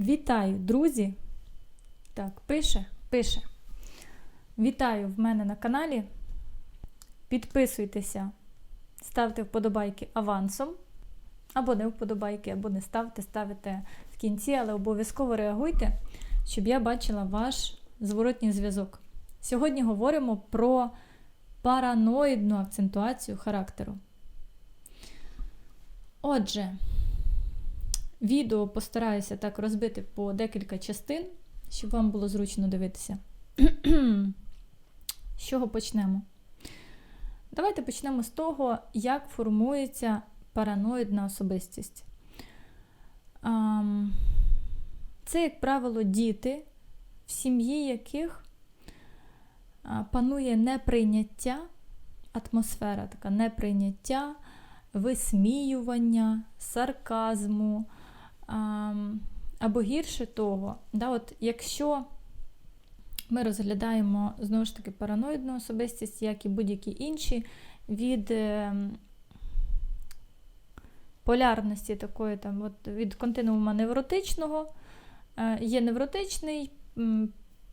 Вітаю, друзі! Так, пише, пише. Вітаю в мене на каналі. Підписуйтеся, ставте вподобайки авансом. Або не вподобайки, або не ставте, ставите в кінці, але обов'язково реагуйте, щоб я бачила ваш зворотній зв'язок. Сьогодні говоримо про параноїдну акцентуацію характеру. Отже, відео постараюся так розбити по декілька частин, щоб вам було зручно дивитися. З чого почнемо? Давайте почнемо з того, як формується параноїдна особистість. Це, як правило, діти, в сім'ї яких панує неприйняття, атмосфера така неприйняття, висміювання, сарказму. Або гірше того, да, от якщо ми розглядаємо знову ж таки параноїдну особистість, як і будь-які інші, від е, полярності такої, там, от, від континуума невротичного, е, є невротичний,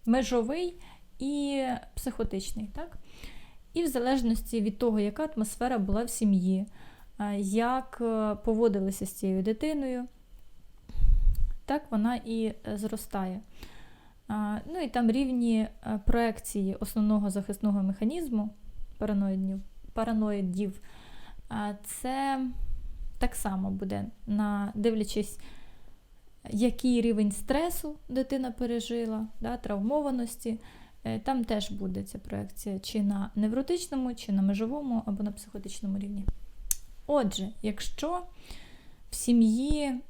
межовий і психотичний. Так? І в залежності від того, яка атмосфера була в сім'ї, е, як поводилися з цією дитиною, так вона і е, зростає. Ну і там рівні е, проекції основного захисного механізму параноїдів, параноїдів це так само буде, на, дивлячись, який рівень стресу дитина пережила, да, травмованості, е, там теж буде ця проекція чи на невротичному, чи на межовому, або на психотичному рівні. Отже, якщо в сім'ї,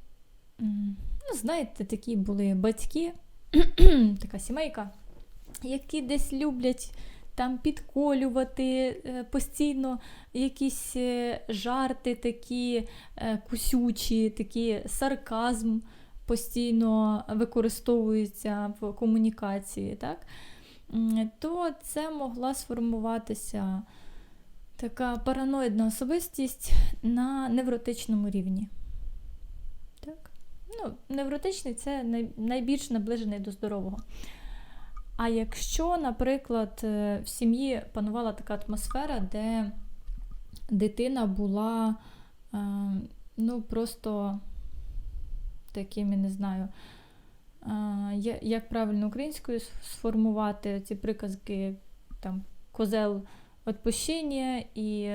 ну, знаєте, такі були батьки, така сімейка, які десь люблять там підколювати е, постійно якісь е, жарти такі е, кусючі, такі сарказм постійно використовується в комунікації, так? То це могла сформуватися така параноїдна особистість на невротичному рівні. Ну, невротичний це найбільш наближений до здорового. А якщо, наприклад, е, в сім'ї панувала така атмосфера, де дитина була е, ну, просто таким, я не знаю, е, як правильно українською сформувати ці приказки, там, козел відпущення і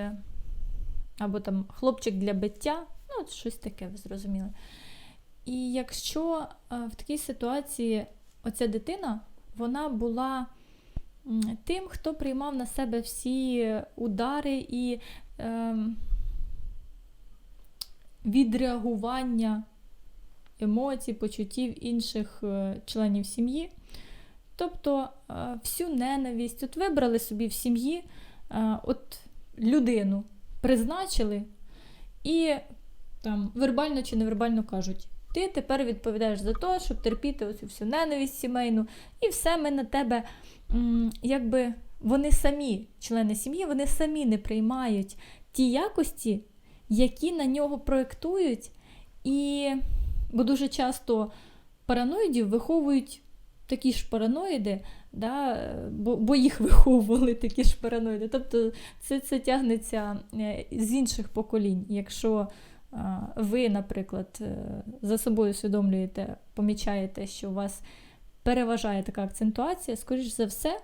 або там хлопчик для биття, ну, от щось таке, ви зрозуміли. І якщо е, в такій ситуації оця дитина, вона була тим, хто приймав на себе всі удари і ем, відреагування емоцій, почуттів інших е, членів сім'ї. Тобто е, всю ненависть, от вибрали собі в сім'ї е, от людину, призначили і там вербально чи невербально кажуть. Ти тепер відповідаєш за те, щоб терпіти оцю всю ненависть сімейну, і все ми на тебе, якби вони самі, члени сім'ї, вони самі не приймають ті якості, які на нього проєктують. І бо дуже часто параноїдів виховують такі ж параноїди, да, бо, бо їх виховували такі ж параноїди. Тобто це, це тягнеться е, з інших поколінь. Якщо ви, наприклад, е, за собою усвідомлюєте, помічаєте, що у вас переважає така акцентуація, скоріш за все,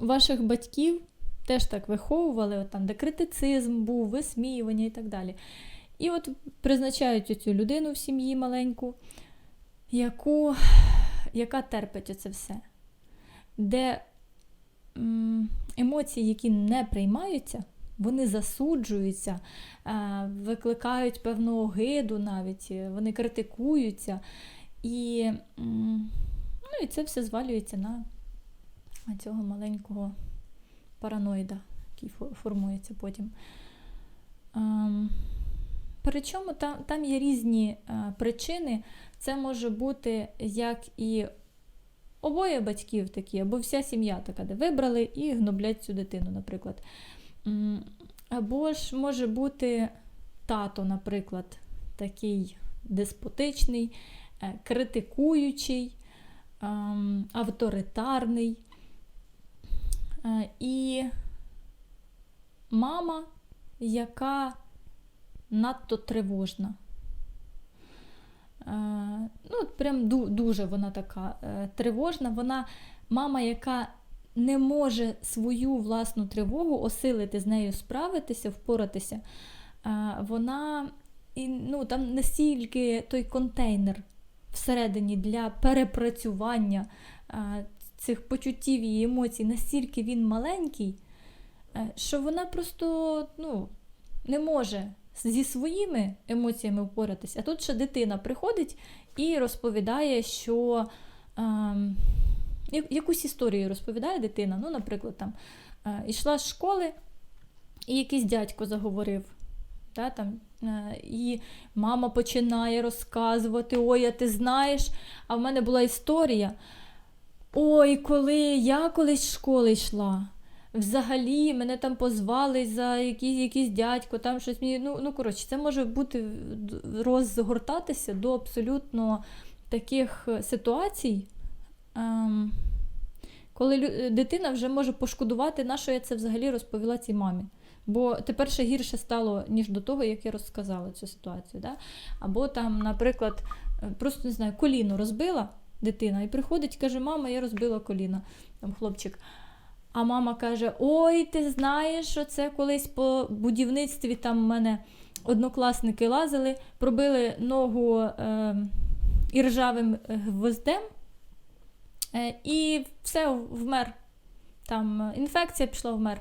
ваших батьків теж так виховували, от там, де критицизм був, висміювання і так далі. І от призначають цю людину в сім'ї маленьку, яку, яка терпить оце все, де емоції, які не приймаються, вони засуджуються, е, викликають певну огиду навіть, е, вони критикуються. І, ну, і це все звалюється на цього маленького параноїда, який формується потім. Ем, Причому там, там є різні е, причини. Це може бути як і обоє батьків такі, або вся сім'я така, де вибрали і гноблять цю дитину, наприклад. Або ж може бути тато, наприклад, такий деспотичний, е, критикуючий, ем, авторитарний. Е, І мама, яка надто тривожна. Е, Ну, прям дуже вона така тривожна. Вона мама, яка не може свою власну тривогу осилити з нею справитися, впоратися. Е, Вона і, ну, там настільки той контейнер всередині для перепрацювання е, цих почуттів і емоцій, настільки він маленький, е, що вона просто ну, не може зі своїми емоціями впоратися. А тут ще дитина приходить і розповідає, що я- якусь історію розповідає дитина. Ну, наприклад, там е, йшла з школи, і якийсь дядько заговорив. Та, там, е, і мама починає розказувати: Ой, а ти знаєш, а в мене була історія. Ой, коли я колись з школи йшла. Взагалі мене там позвали за якийсь, якийсь дядько, там щось мені. Ну, ну коротше, це може бути розгортатися до абсолютно таких е, ситуацій, ем, коли лю- дитина вже може пошкодувати, на що я це взагалі розповіла цій мамі. Бо тепер ще гірше стало, ніж до того, як я розказала цю ситуацію. Да? Або там, наприклад, е, просто не знаю, коліно розбила дитина і приходить, каже: Мама, я розбила коліно, там хлопчик. А мама каже: Ой, ти знаєш, що це колись по будівництві там в мене однокласники лазили, пробили ногу е, іржавим е, гвоздем, е, і все вмер. Там е, інфекція пішла вмер.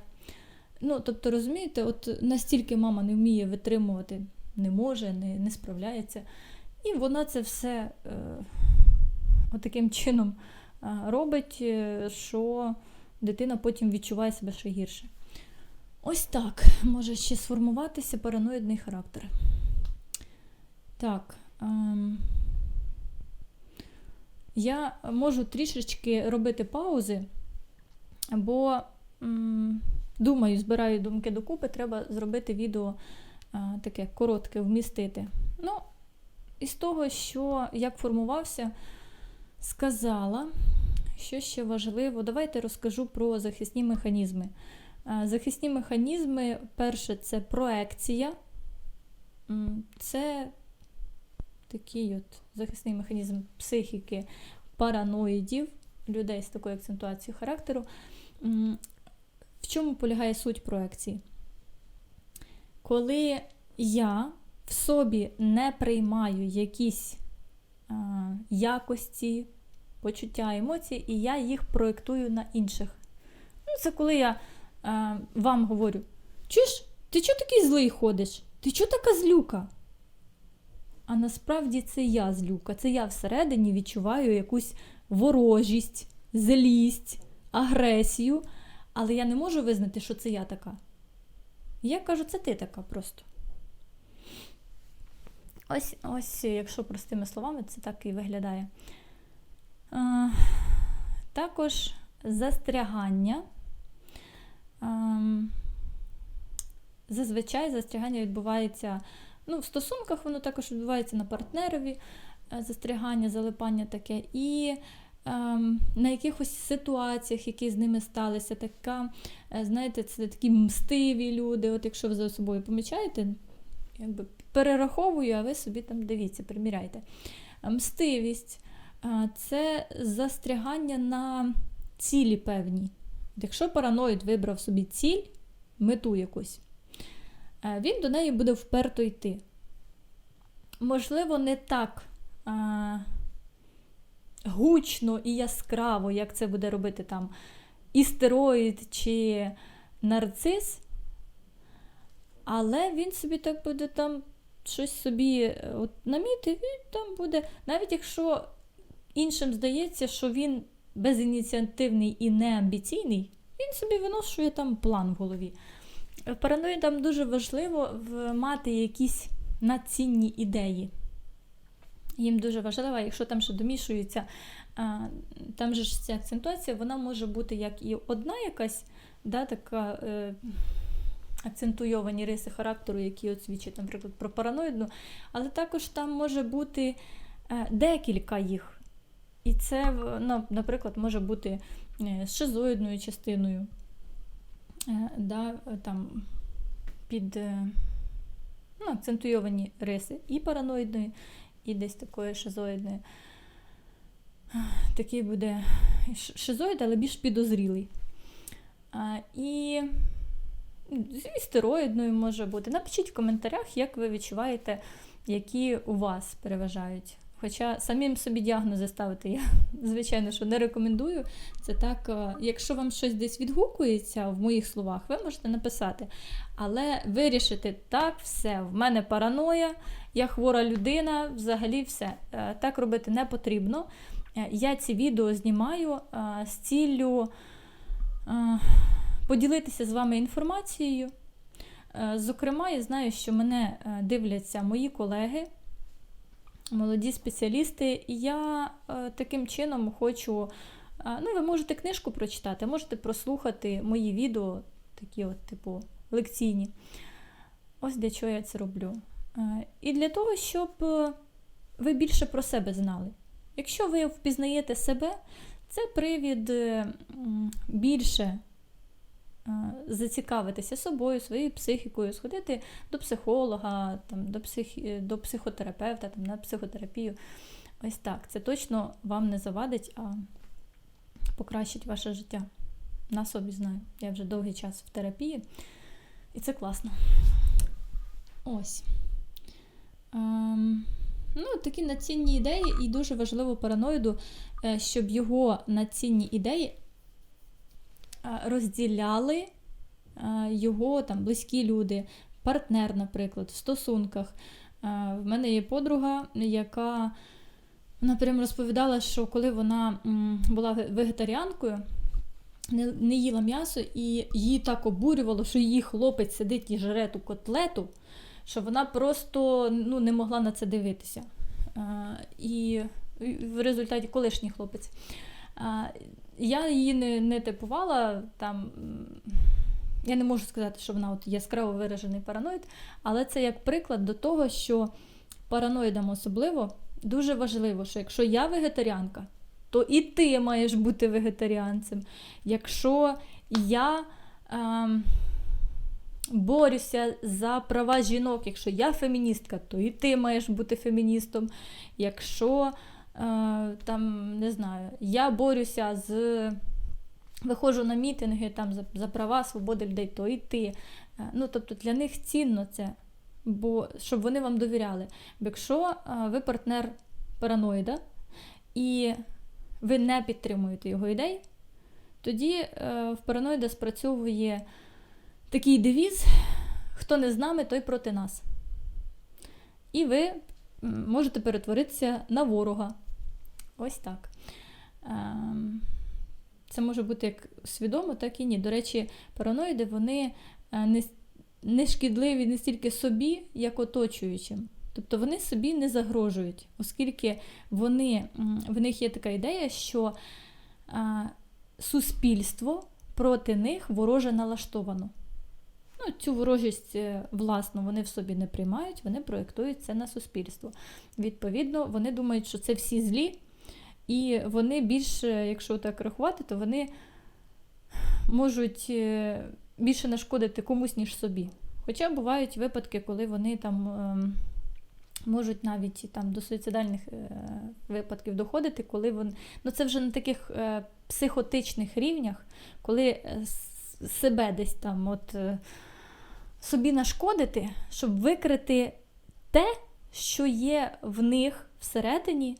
Ну, тобто, розумієте, от настільки мама не вміє витримувати, не може, не, не справляється. І вона це все е, таким чином е, робить, е, що дитина потім відчуває себе ще гірше. Ось так може ще сформуватися параноїдний характер. Так. Ем, я можу трішечки робити паузи, бо м, думаю, збираю думки докупи, треба зробити відео а, таке коротке, вмістити. Ну, із того, що як формувався, сказала, що ще важливо, давайте розкажу про захисні механізми. А, Захисні механізми, перше, це проекція. Це такий от захисний механізм психіки параноїдів, людей з такою акцентуацією характеру. В чому полягає суть проекції? Коли я в собі не приймаю якісь а, якості, почуття, емоції, і я їх проєктую на інших. Ну, це коли я а, вам говорю: чуєш, ти чого такий злий ходиш? Ти чого така злюка? А насправді це я злюка, це я всередині відчуваю якусь ворожість, злість, агресію, але я не можу визнати, що це я така. Я кажу, це ти така просто. Ось, ось, якщо простими словами, це так і виглядає. А, також застрягання. А, зазвичай застрягання відбувається. Ну, в стосунках воно також відбувається на партнерові е, застрягання, залипання таке, і ем, на якихось ситуаціях, які з ними сталися, така, е, знаєте, це такі мстиві люди. От якщо ви за собою помічаєте, якби перераховую, а ви собі там дивіться, приміряйте. Е, Мстивість це застрягання на цілі певні. Якщо параноїд вибрав собі ціль, мету якусь, він до неї буде вперто йти. Можливо, не так а, гучно і яскраво, як це буде робити там істероїд чи нарцис, але він собі так буде там щось собі е, от, намітив, і там буде, навіть якщо іншим здається, що він безініціативний і неамбіційний, він собі виношує там план в голові. Параноїдам дуже важливо мати якісь надцінні ідеї. Їм дуже важливо, якщо там ще домішується, там же ж ця акцентуація, вона може бути як і одна якась, да, така е, акцентуйовані риси характеру, які от свідчать, наприклад, про параноїдну, але також там може бути е, декілька їх. І це, ну, наприклад, може бути е, шизоїдною частиною. Е, Да, там, під е, ну, акцентуйовані риси і параноїдної, і десь такої шизоїдної. Такий буде шизоїд, але більш підозрілий. А, і істероїдною може бути. Напишіть в коментарях, як ви відчуваєте, які у вас переважають. Хоча самим собі діагнози ставити я, звичайно, що не рекомендую. Це так, е, якщо вам щось десь відгукується в моїх словах, ви можете написати. Але вирішити так, все, в мене параноя, я хвора людина, взагалі все. Е, Так робити не потрібно. Е, Я ці відео знімаю з ціллю поділитися з вами інформацією. Зокрема, я знаю, що мене дивляться мої колеги, молоді спеціалісти, і я е, таким чином хочу. е, Ну, ви можете книжку прочитати, можете прослухати мої відео, такі от, типу, лекційні. Ось для чого я це роблю. Е, І для того, щоб ви більше про себе знали. Якщо ви впізнаєте себе, це привід більше зацікавитися собою, своєю психікою, сходити до психолога, там, до, псих... е, до психотерапевта, там, на психотерапію. Ось так. Це точно вам не завадить, а покращить ваше життя. На собі знаю. Я вже довгий час в терапії, і це класно. Ось. Ем, ну, такі націнні ідеї, і дуже важливо параноїду, е, щоб його націнні ідеї е, розділяли е, його там близькі люди, партнер, наприклад, в стосунках. Е, В мене є подруга, яка вона прям розповідала, що коли вона була вегетаріанкою, не, їла м'ясо, і її так обурювало, що її хлопець сидить і жере ту котлету, що вона просто ну, не могла на це дивитися. І в результаті колишній хлопець. Я її не, не типувала там. Я не можу сказати, що вона от яскраво виражений параноїд, але це як приклад до того, що параноїдам особливо дуже важливо, що якщо я вегетаріанка, то і ти маєш бути вегетаріанцем. Якщо я ем, борюся за права жінок, якщо я феміністка, то і ти маєш бути феміністом. Якщо е, там, не знаю, я борюся з. Виходжу на мітинги там, за, за права, свободи людей, то і ти. Е, Ну, тобто для них цінно це, бо, щоб вони вам довіряли. Бо якщо е, ви партнер параноїда і ви не підтримуєте його ідей, тоді е, в параноїда спрацьовує такий девіз: хто не з нами, той проти нас. І ви можете перетворитися на ворога. Ось так. Ем, Це може бути як свідомо, так і ні. До речі, параноїди вони е, не, не шкідливі не стільки собі, як оточуючим. Тобто вони собі не загрожують, оскільки вони, в них є така ідея, що а, суспільство проти них вороже налаштовано. Ну, цю ворожість, е, власну, вони в собі не приймають, вони проєктують це на суспільство. Відповідно, вони думають, що це всі злі, і вони більше, якщо так рахувати, то вони можуть е, більше нашкодити комусь, ніж собі. Хоча бувають випадки, коли вони там ем, можуть навіть там до суїцидальних е, випадків доходити, коли вони. Ну це вже на таких е, психотичних рівнях, коли себе десь там от собі нашкодити, щоб викрити те, що є в них всередині,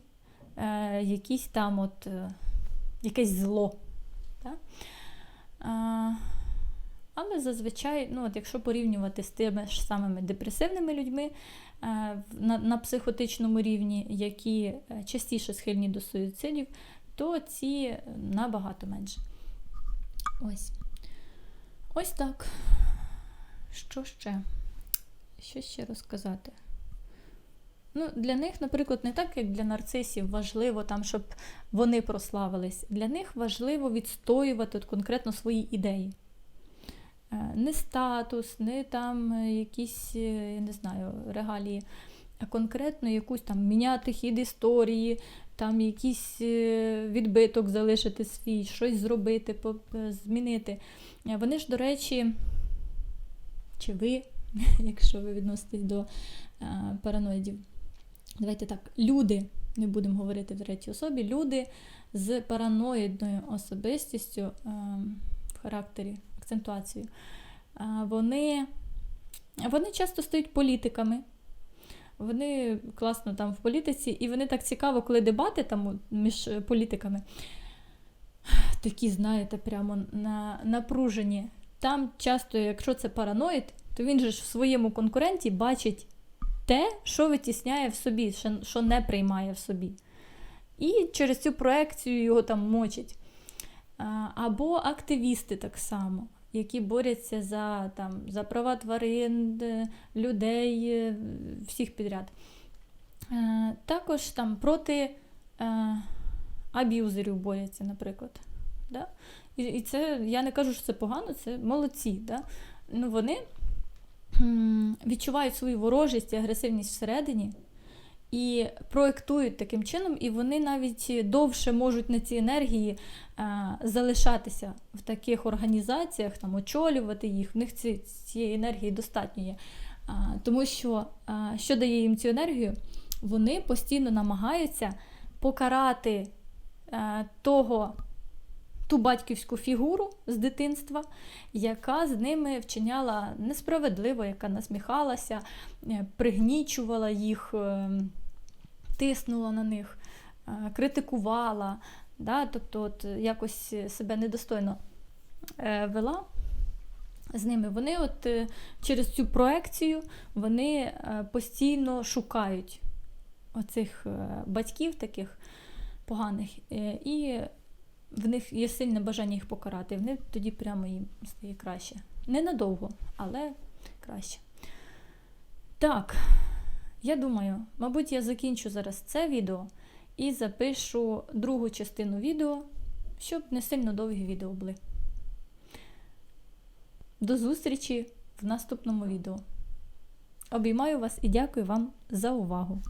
е, якісь там от, е, якесь зло. Так? А, але зазвичай, ну, от якщо порівнювати з тими ж самими депресивними людьми е, на, на психотичному рівні, які е, частіше схильні до суїцидів, то ці е, набагато менше. Ось. Ось так. Що ще? Що ще розказати? Ну, для них, наприклад, не так, як для нарцисів, важливо там, щоб вони прославились. Для них важливо відстоювати от конкретно свої ідеї. Е, Не статус, не там е, якісь, е, я не знаю, регалії а конкретно якусь там міняти хід історії, там якийсь відбиток залишити свій, щось зробити, змінити. Вони ж, до речі, чи ви, якщо ви відноситесь до параноїдів, давайте так, люди, не будемо говорити в третій особі, люди з параноїдною особистістю е, в характері, акцентуацією, е, вони, вони часто стають політиками. Вони класно там в політиці, і вони так цікаво, коли дебати там між е, політиками. Такі, знаєте, прямо на, напружені. Там часто, якщо це параноїд, то він же ж в своєму конкуренті бачить те, що витісняє в собі, що, не приймає в собі. І через цю проекцію його там мочать. А, Або активісти так само, які борються за, там, за права тварин, е, людей, е, всіх підряд. Е, Також там проти аб'юзерів борються, наприклад. Да? І, це я не кажу, що це погано, це молодці. Да? Ну, вони відчувають свою ворожість і агресивність всередині і проєктують таким чином, і вони навіть довше можуть на ці енергії е, залишатися в таких організаціях, там, очолювати їх. В них ці, цієї енергії достатньо є. А, тому що а, що дає їм цю енергію? Вони постійно намагаються покарати е, того, ту батьківську фігуру з дитинства, яка з ними вчиняла несправедливо, яка насміхалася, е, пригнічувала їх, е, тиснула на них, е, критикувала, да? тобто от якось себе недостойно вела з ними. Вони от через цю проекцію вони постійно шукають оцих батьків таких поганих, і в них є сильне бажання їх покарати. І вони тоді прямо їм стає краще. Ненадовго, але краще. Так, я думаю, мабуть, я закінчу зараз це відео і запишу другу частину відео, щоб не сильно довгі відео були. До зустрічі в наступному відео. Обіймаю вас і дякую вам за увагу!